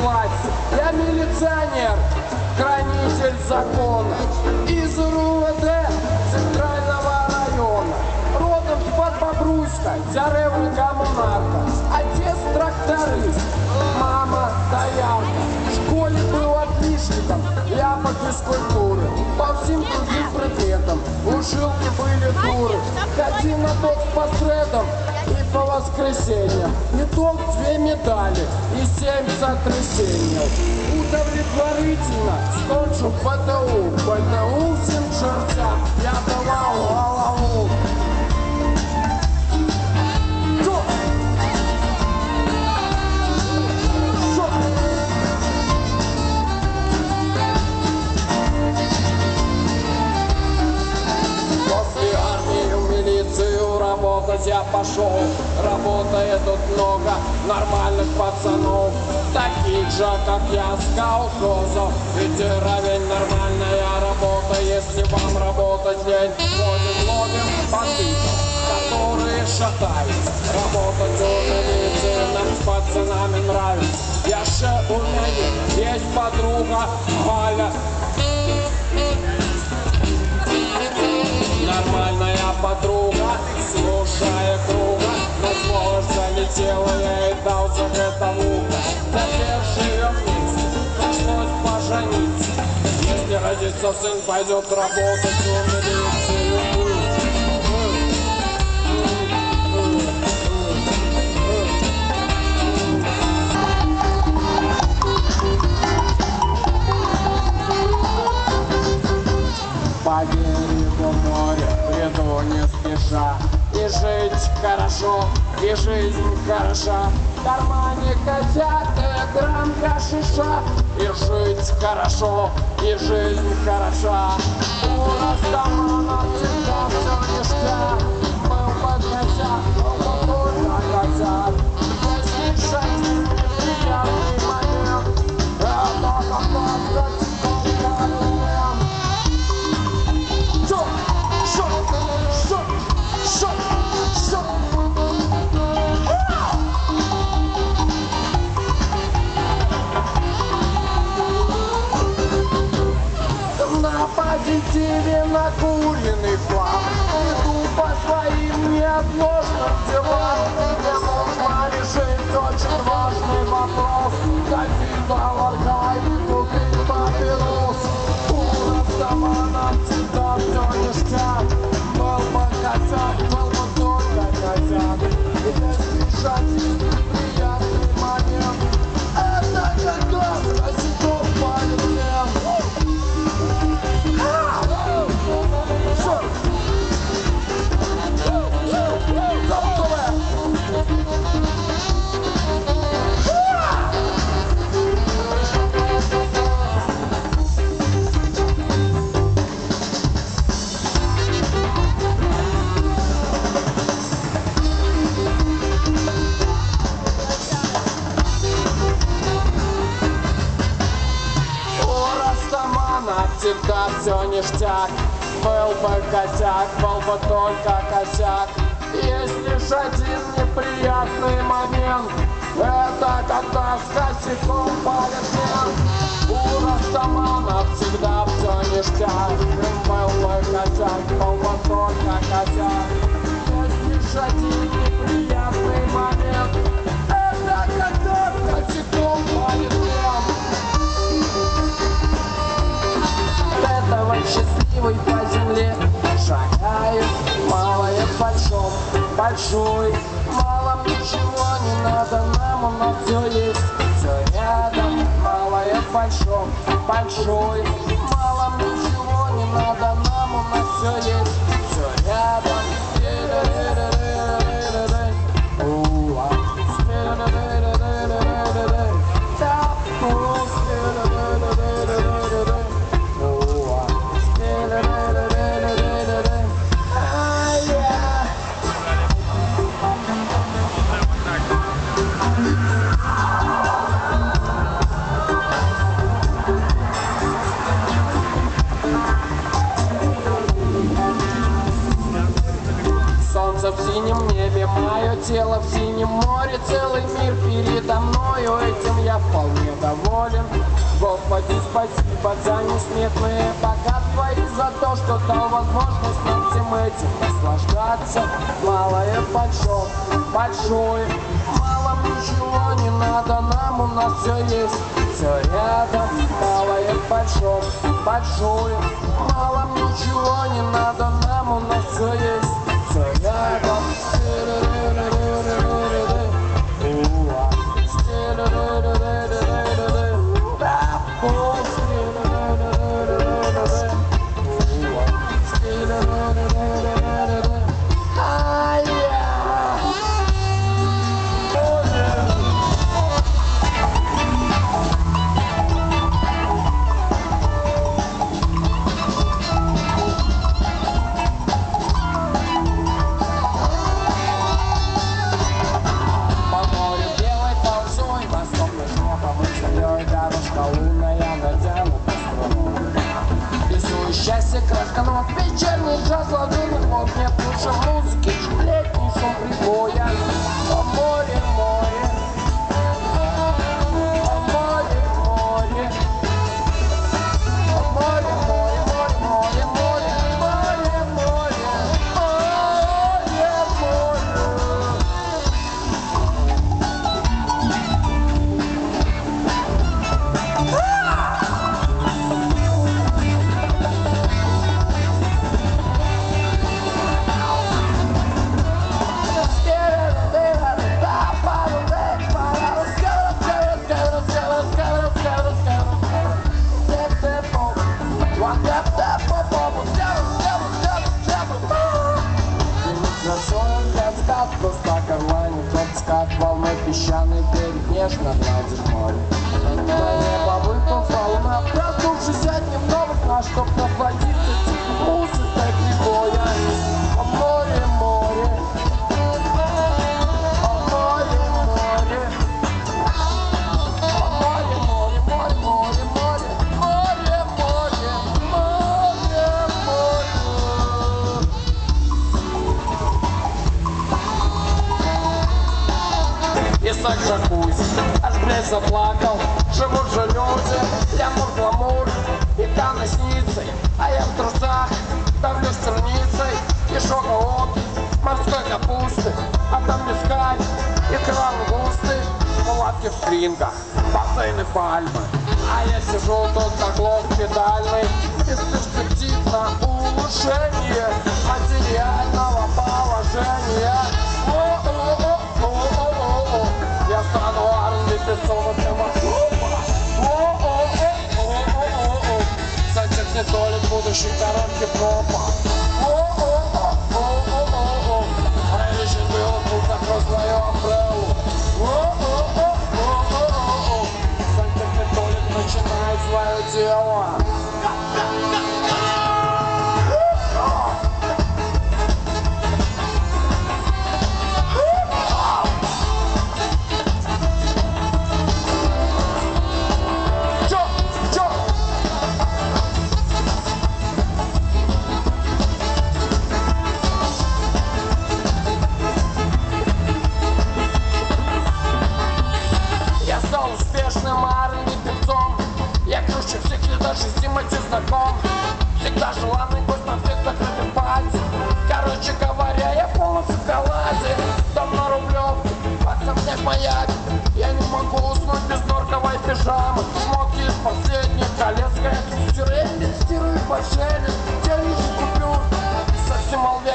власти. Я милиционер, хранитель закона. Из РУВД Центрального района. Родом под Бобруйска, деревня коммунарка. Отец тракторист, мама доярка. В школе был отличником, я по физкультуры. По всем другим предметам училки были дуры. Ходил на бокс по средам воскресеньям. Итог две медали и семь сотрясений. Удовлетворительно скончил ПТУ. ПТУ всем чертям, я давал я пошел Работает тут много нормальных пацанов Таких же, как я, с колхозов. Ведь равень нормальная работа Если вам работать лень Ходим, ловим бандитов Которые шатаются Работать у милиции нам с пацанами нравится. Я же у меня есть подруга Галя Нормальная подруга, слушая круга На сволочь залетела, я ей дал за это в ухо. Теперь живем вместе, пришлось пожениться. Если родится сын, пойдет работать в милицию. По берегу моря бреду не спеша И жить хорошо, и жизнь хороша. В кармане котята грамм гашиша И жить хорошо, и жизнь хороша. У Растамана всегда все ништяк накуренный флаг. Иду по своим неотложным делам. Мне нужно решить очень важный вопрос. Купить товарка все ништяк. Был бы косяк, был бы только косяк. Есть лишь один неприятный момент Это когда с косяком мент У Растамана всегда все ништяк. Был бы косяк, был бы только косяк. Есть лишь один большой. Малом ничего не надо, нам у нас все есть. Все рядом, малое в большом, большой. Малом ничего не надо, нам у нас все есть Господи, спасибо за несметные богатства И за то, что дал возможность нам всем этим наслаждаться. Малое большое, большое Мало ничего не надо, нам у нас все есть Все рядом, малое большое, большое Мало ничего не Девушка лунная натянута струну Рисую счастье красконот Печальный джаз, ладонь в огне Слушаю музыки, летний шум прибоя. Волной песчаный берег гладит море. На небо выплыла луна Проснувшись от дневного сна Чтоб насладиться тихой музыкой заплакал. Живут же люди, лямур, гламур И Дана снится, а я в трусах Давлю страницей, еще голодный Морской капусты, а там мискаль Икра густый, мулатки в стрингах Бассейны пальмы А я сижу тут как лох педальный Из перспектив на улучшение Материального положения Зачеркни доли будущей коробки пропа Раньше было трудно кросс твою апрелу начинает свое дело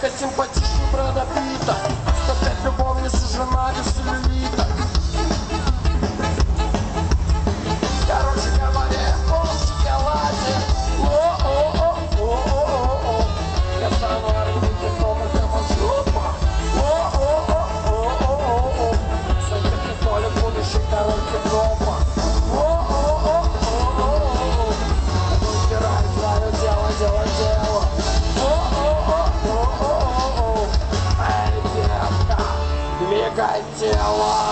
Совсем века симпатичный Брэда Питта Yeah.